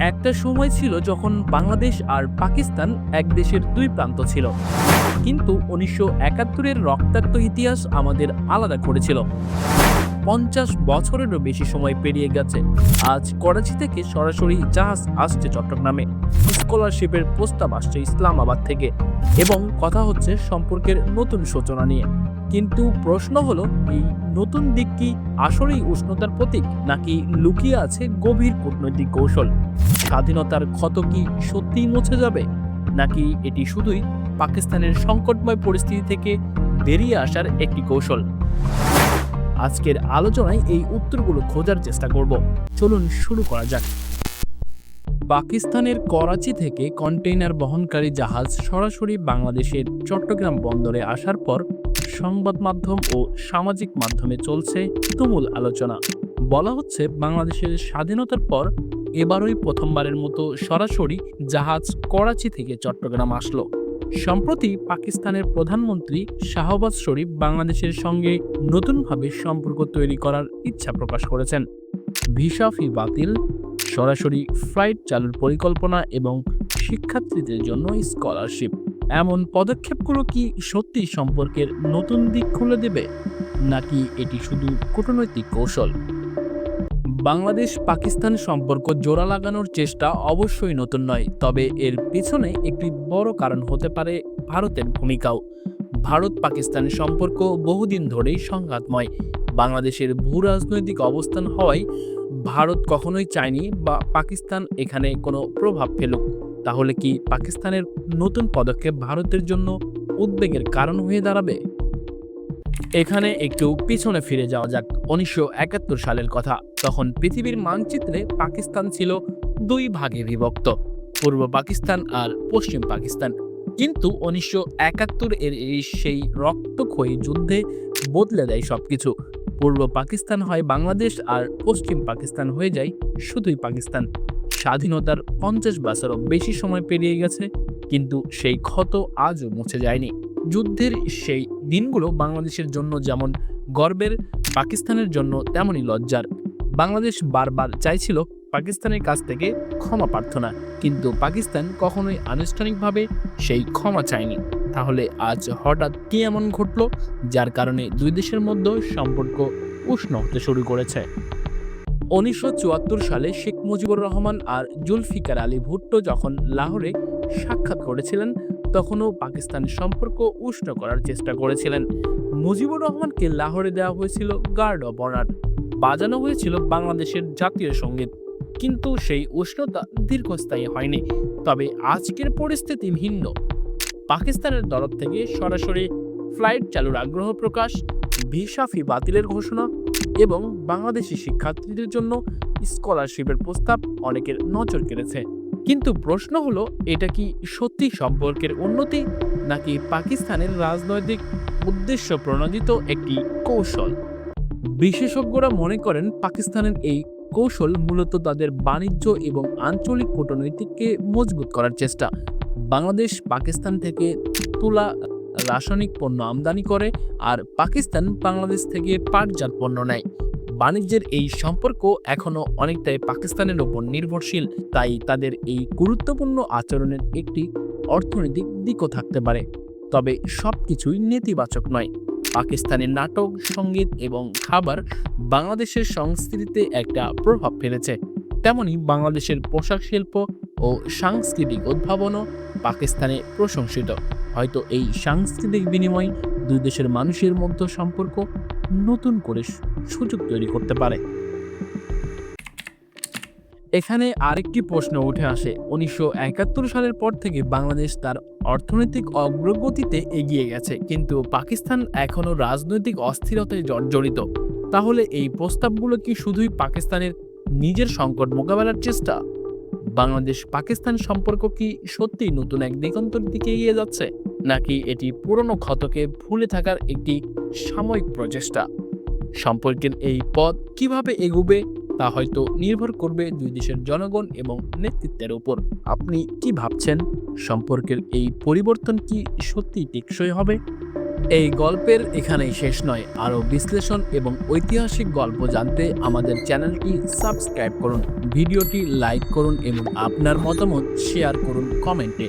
একটা সময় ছিল যখন বাংলাদেশ আর পাকিস্তান এক দেশের দুই প্রান্ত ছিল। কিন্তু উনিশশো একাত্তরের রক্তাক্ত ইতিহাস আমাদের আলাদা করেছিল। পঞ্চাশ বছরেরও বেশি সময় পেরিয়ে গেছে। আজ করাচি থেকে সরাসরি জাহাজ আসছে চট্টগ্রামে। স্কলারশিপের প্রস্তাব আসছে ইসলামাবাদ থেকে। এবং কথা হচ্ছে সম্পর্কের নতুন সূচনা নিয়ে। কিন্তু প্রশ্ন হলো, এই নতুন দিক কি আসলেই উষ্ণতার প্রতীক নাকি লুকিয়ে আছে গভীর কূটনৈতিক কৌশল? স্বাধীনতার ক্ষত কি সত্যিই মুছে যাবে? নাকি এটি শুধুই পাকিস্তানের সংকটময় পরিস্থিতি থেকে বেরিয়ে আসার একটি কৌশল? আজকের আলোচনায় এই উত্তরগুলো খোঁজার চেষ্টা করব। চলুন শুরু করা যাক। পাকিস্তানের করাচি থেকে কন্টেইনার বহনকারী জাহাজ সরাসরি বাংলাদেশের চট্টগ্রাম বন্দরে আসার পর সংবাদ মাধ্যম ও সামাজিক মাধ্যমে চলছে তুমুল আলোচনা। বলা হচ্ছে বাংলাদেশের স্বাধীনতার পর এবারই প্রথমবারের মতো সরাসরি জাহাজ করাচি থেকে চট্টগ্রাম আসলো। সম্প্রতি পাকিস্তানের প্রধানমন্ত্রী শাহবাজ শরীফ বাংলাদেশের সঙ্গে নতুনভাবে সম্পর্ক তৈরি করার ইচ্ছা প্রকাশ করেছেন। ভিসা ফি বাতিল, সরাসরি ফ্লাইট চালুর পরিকল্পনা এবং শিক্ষার্থীদের জন্য স্কলারশিপ। এমন পদক্ষেপগুলো কি সত্যি সম্পর্কের নতুন দিক খুলে দেবে? নাকি এটি শুধু কূটনৈতিক কৌশল? বাংলাদেশ পাকিস্তান সম্পর্ক জোড়া লাগানোর চেষ্টা অবশ্যই নতুন নয়, তবে এর পিছনে একটি বড় কারণ হতে পারে ভারতের ভূমিকাও। ভারত পাকিস্তান সম্পর্ক বহুদিন ধরেই সংঘাতময়। বাংলাদেশের ভূ রাজনৈতিক অবস্থান হওয়ায় ভারত কখনোই চায়নি বা পাকিস্তান এখানে কোনো প্রভাব ফেলুক। তাহলে কি পাকিস্তানের নতুন পদক্ষেপ ভারতের জন্য উদ্বেগের কারণ হয়ে দাঁড়াবে? এখানে একটু পিছনে ফিরে যাওয়া যাক, উনিশশো একাত্তর সালের কথা। তখন পৃথিবীর মানচিত্রে পাকিস্তান ছিল দুই ভাগে বিভক্ত, পূর্ব পাকিস্তান আর পশ্চিম পাকিস্তান। কিন্তু উনিশশো একাত্তর এর এই সেই রক্তক্ষয়ী যুদ্ধে বদলে দেয় সবকিছু। পূর্ব পাকিস্তান হয় বাংলাদেশ আর পশ্চিম পাকিস্তান হয়ে যায় শুধুই পাকিস্তান। স্বাধীনতার পঞ্চাশ বছরও বেশি সময় পেরিয়ে গেছে, কিন্তু সেই ক্ষত আজও মুছে যায়নি। যুদ্ধের সেই দিনগুলো বাংলাদেশের জন্য যেমন গর্বের, পাকিস্তানের জন্য তেমনই লজ্জার। বাংলাদেশ বারবার চাইছিল পাকিস্তানের কাছ থেকে ক্ষমা প্রার্থনা, কিন্তু পাকিস্তান কখনোই আনুষ্ঠানিকভাবে সেই ক্ষমা চায়নি। তাহলে আজ হঠাৎ কি এমন ঘটলো, যার কারণে দুই দেশের মধ্যে সম্পর্ক উষ্ণ হতে শুরু করেছে? উনিশশো চুয়াত্তর সালে শেখ মুজিবুর রহমান আর জুলফিকার আলী ভুট্টো যখন লাহোরে সাক্ষাৎ করেছিলেন তখনও পাকিস্তান সম্পর্ক উষ্ণ করার চেষ্টা করেছিলেন। মুজিবুর রহমানকে লাহোরে দেওয়া হয়েছিল গার্ড অব অনার, বাজানো হয়েছিল বাংলাদেশের জাতীয় সংগীত। কিন্তু সেই উষ্ণতা দীর্ঘস্থায়ী হয়নি। তবে আজকের পরিস্থিতি ভিন্ন। পাকিস্তানের তরফ থেকে সরাসরি ফ্লাইট চালুর আগ্রহ প্রকাশ, ভিসা ফি বাতিলের ঘোষণা এবং বাংলাদেশি শিক্ষার্থীদের জন্য স্কলারশিপের প্রস্তাব অনেকের নজর কেড়েছে। কিন্তু প্রশ্ন হলো, এটা কি সত্যি সম্পর্কের উন্নতি, নাকি পাকিস্তানের রাজনৈতিক উদ্দেশ্য প্রণোদিত একটি কৌশল? বিশেষজ্ঞরা মনে করেন, পাকিস্তানের এই কৌশল মূলত তাদের বাণিজ্য এবং আঞ্চলিক কূটনৈতিককে মজবুত করার চেষ্টা। বাংলাদেশ পাকিস্তান থেকে তুলা, রাসায়নিক পণ্য আমদানি করে, আর পাকিস্তান বাংলাদেশ থেকে পাটজাত পণ্য নেয়। বাণিজ্যের এই সম্পর্ক এখনও অনেকটাই পাকিস্তানের ওপর নির্ভরশীল, তাই তাদের এই গুরুত্বপূর্ণ আচরণের একটি অর্থনৈতিক দিকও থাকতে পারে। তবে সব কিছুই নেতিবাচক নয়। পাকিস্তানের নাটক, সংগীত এবং খাবার বাংলাদেশের সংস্কৃতিতে একটা প্রভাব ফেলেছে। তেমনি বাংলাদেশের পোশাক শিল্প ও সাংস্কৃতিক উদ্ভাবনও পাকিস্তানে প্রশংসিত। হয়তো এই সাংস্কৃতিক বিনিময় দুই দেশের মানুষের মধ্যে সম্পর্ক নতুন করে সুযোগ তৈরি করতে পারে। এখানে আরেকটি প্রশ্ন উঠে আসে। উনিশশো একাত্তর সালের পর থেকে বাংলাদেশ তার অর্থনৈতিক অগ্রগতিতে এগিয়ে গেছে, কিন্তু পাকিস্তান এখনও রাজনৈতিক অস্থিরতায় জর্জরিত তাহলে এই প্রস্তাবগুলো কি শুধুই পাকিস্তানের নিজের সংকট মোকাবেলার চেষ্টা? বাংলাদেশ পাকিস্তান সম্পর্ক কি সত্যিই নতুন এক দিগন্তর দিকে এগিয়ে যাচ্ছে? নাকি এটি পুরনো ক্ষতকে ভুলে থাকার একটি সাময়িক প্রচেষ্টা? সম্পর্কের এই পথ কীভাবে এগোবে, তা হয়তো নির্ভর করবে দুই দেশের জনগণ এবং নেতৃত্বের উপর। আপনি কি ভাবছেন? সম্পর্কের এই পরিবর্তন কি সত্যি টেকসই হবে? এই গল্পের এখানেই শেষ নয়। আরও বিশ্লেষণ এবং ঐতিহাসিক গল্প জানতে আমাদের চ্যানেলটি সাবস্ক্রাইব করুন, ভিডিওটি লাইক করুন এবং আপনার মতামত শেয়ার করুন কমেন্টে।